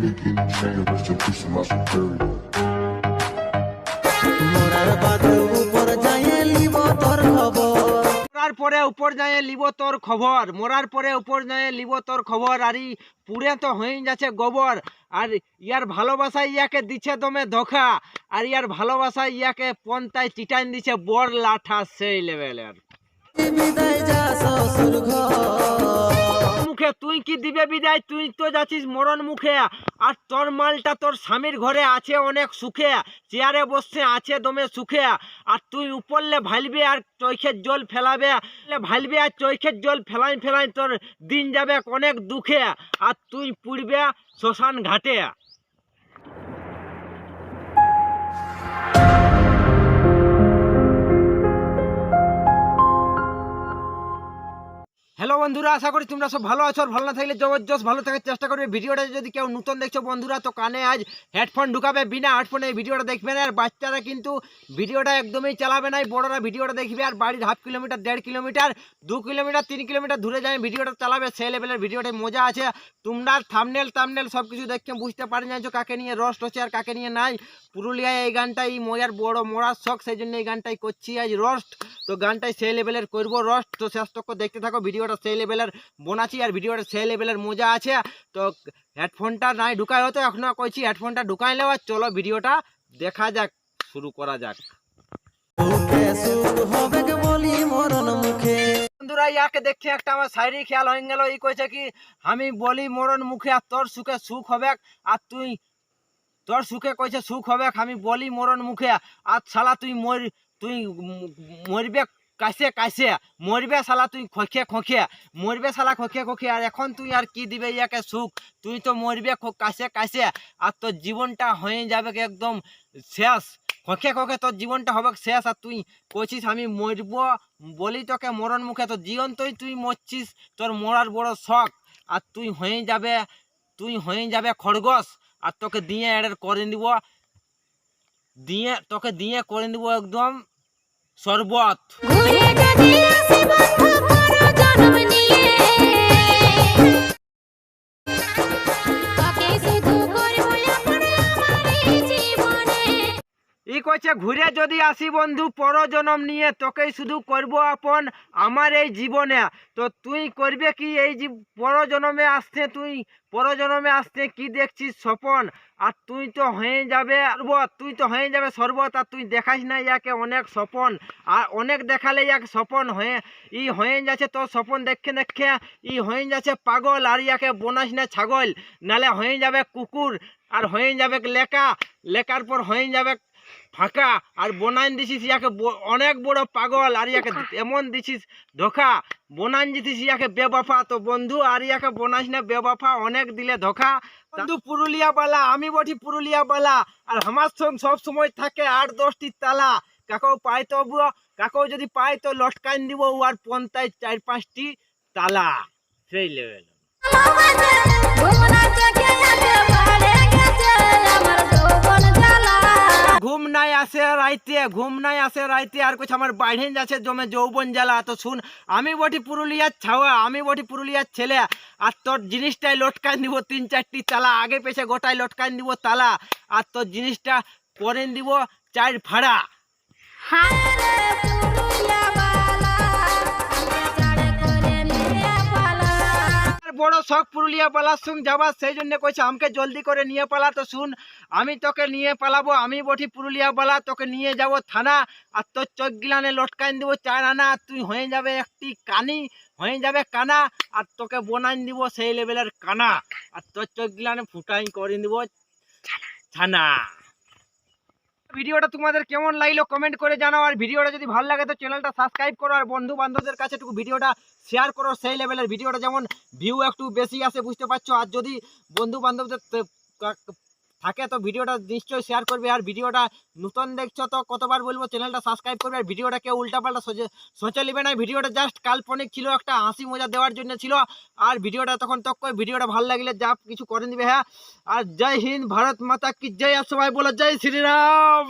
My superior. মোরার বাদে উপর যাইয়ে লিব তোর খবর। মরার পরে উপর যায় লিব তোর খবর মরার পরে উপর যায় লিব তোর খবর আর ই পুরে তো হয়ে যাচ্ছে গোবর আর ইয়ার ভালোবাসা ইয়াকে দিচ্ছে দমে ধোকা আর ইয়ার ভালোবাসা ইয়াকে পন্তায় চিটাইন দিচ্ছে বড় লাঠা সেই লেভেলের। বিদায় যা শ্বশুর ঘর। তুই কি দিবে বিদায়? তুই তো যাচ্ছিস মরণ মুখে। আর তোর মালটা তোর স্বামীর ঘরে আছে অনেক সুখে। চেয়ারে বসছে আছে দমে সুখে। আর তুই উপরলে ভালবে আর চৈখের জল ফেলাবে। ভালবে আর চৈখের জল ফেলাই ফেলাই তোর দিন যাবে অনেক দুঃখে। আর তুই পুড়বে শ্মশান ঘাটে। বন্ধুরা, আশা করি তোমরা সব ভালো আছো। আর ভালো না থাকলে জবরদস্ত ভালো থাকার চেষ্টা করবে। ভিডিওটা যদি কেউ নতুন দেখছ বন্ধুরা, তো কানে আজ হেডফোন ঢুকাবে। বিনা হেডফোনে এই ভিডিওটা দেখবে না। আর বাচ্চারা কিন্তু ভিডিওটা একদমই চালাবে না। বড়রা ভিডিওটা দেখবে। আর বাড়ির হাফ কিলোমিটার, দেড় কিলোমিটার, দু কিলোমিটার, তিন কিলোমিটার দূরে যায়, ভিডিওটা চালাবে। সেই লেভেলের ভিডিওটায় মজা আছে। তোমরা থামনেল তামনেল সব কিছু দেখে বুঝতে পারে যে কাকে নিয়ে রস্ট হচ্ছে আর কাকে নিয়ে নাই। পুরুলিয়ায় এই গানটাই মজার, বড়, মরার শখ। সেই জন্য এই গানটাই করছি আজ রস্ট তো গানটাই সেই লেভেলের করব রস্ট তো শেষ দেখতে থাকো। ভিডিওটা সেই লেভেলের বোনাচ্ছি আর ভিডিওটা সেই লেভেলের মজা আছে। তো হেডফোনটা নাই ঢুকাই হতো এখনও কইছি, হেডফোনটা ঢুকাই নেওয়া চলো ভিডিওটা দেখা যাক, শুরু করা যাক। শারীরিক খেয়াল হয়ে আমি বলি মরণ মুখে আর তোর সুখে সুখ হবে আর তুই তোর সুখে কইছে সুখ হবে আমি বলি মরণ মুখে, আর শালা তুই মর, তুই মরবে কাছে কাছে মরবে শালা তুই খোখে খোখে মরবে শালা খোখে খোখে আর এখন তুই আর কি দিবে ইয়াকে সুখ তুই তো মরবে কাছে কাছে আর তোর জীবনটা হয়ে যাবে একদম শেষ। খোখে খোখে তোর জীবনটা হবে শেষ। আর তুই কইছিস আমি মরব বলি তোকে মরণ মুখে। তো জীবন তুই তুই মরছিস তোর মরার বড় শখ আর তুই হয়ে যাবে, তুই হয়ে যাবে খরগোশ আর তোকে দিয়ে এডের করে দিব। দিয়ে, তোকে দিয়ে করে দিব একদম শরবত। ই কইছে, ঘুরে যদি আসি বন্ধু, পরজনম নিয়ে তোকেই শুধু করব আপন, আমার এই জীবনে। তো তুই করবে কি এই পরজনমে আসতে, তুই পরজনমে আসতে কি দেখছিস স্বপন? আর তুই তো হয়ে যাবে তুই তো হয়ে যাবে শরবত আর তুই দেখাস না ইয়াকে অনেক স্বপন। আর অনেক দেখালে ইয়াকে স্বপন হয়ে, ই হয়ে যাচ্ছে তোর স্বপন দেখে দেখে, ই হয়ে যাচ্ছে পাগল, আর ইয়াকে বোনাস না ছাগল। নালে হয়ে যাবে কুকুর, আর হয়ে যাবে লেকা। লেকার পর হয়ে যাবে ফাঁকা আর বনাইন দিছিস ইয়াকে অনেক বড় পাগল আর ইয়াকে এমন দিছিস ধোকা। বনাইন দিছিস ইয়াকে বেবাফা। তো বন্ধু আর ইয়াকে বনাইস না বেবাফা অনেক দিলে ধোকা। বন্ধু পুরুলিয়া বালা আমি বটি পুরুলিয়া বালা আর আমার সঙ্গে সব সময় থাকে আট দশটি তালা। কাকেও পাই তো কাকেও যদি পাই তো লটকাইন দিব ও আর পন্থায় চার পাঁচটি তালা। সেই লেভেল রাইতে, ঘুম নাই আসে রাইতে, আর কিছু আমার বাইরে যাচ্ছে জমে যৌবন জ্বালা। তো শুন, আমি বটি পুরুলিয়ার ছাওয়া, আমি বটি পুরুলিয়ার ছেলে, আর তোর জিনিসটাই লটকান দিব তিন চারটি তালা, আগে পেছে গোটাই লটকান দিব তালা, আর তোর জিনিসটা করেন দিব চার ভাড়া। হায় বড় শখ পুরুলিয়া পালার সঙ্গে যাবার সেই জন্য কইছে আমাকে জলদি করে নিয়ে পালা তো শুন আমি তোকে নিয়ে পালাবো আমি বটি পুরুলিয়া পালা তোকে নিয়ে যাব থানা আর তোর চোখ গিলানে লটকাইন দিব চার আনা তুই হয়ে যাবে একটি কানি হয়ে যাবে কানা আর তোকে বনাইন দিব সেই লেভেলের কানা আর তোর চোখ গিলানে ফুটাই করে দিব ছানা ভিডিওটা তোমাদের কেমন লাগল কমেন্ট করে জানাও। আর ভিডিওটা যদি ভালো লাগে তো চ্যানেলটা সাবস্ক্রাইব করো। আর বন্ধু বান্ধবদের কাছে একটু ভিডিওটা শেয়ার করো। সেই লেভেলের ভিডিওটা যেমন ভিউ একটু বেশি আসে, বুঝতে পারছ? আর যদি বন্ধু বান্ধবদের থাকে, তো ভিডিওটা নিশ্চয়ই শেয়ার করবে। আর ভিডিওটা নতুন দেখছ তো কতবার বলব চ্যানেলটা সাবস্ক্রাইব করবে। আর ভিডিওটা কেউ উল্টাপাল্টা সোচা নেবে না। ভিডিওটা জাস্ট কাল্পনিক ছিল, একটা হাসি মজা দেওয়ার জন্য ছিল। আর ভিডিওটা তখন তক ভিডিওটা ভালো লাগলে যা কিছু করে দিবে হ্যাঁ। আর জয় হিন্দ, ভারত মাতা কি জয়, আর সবাই বলো জয় শ্রীরাম!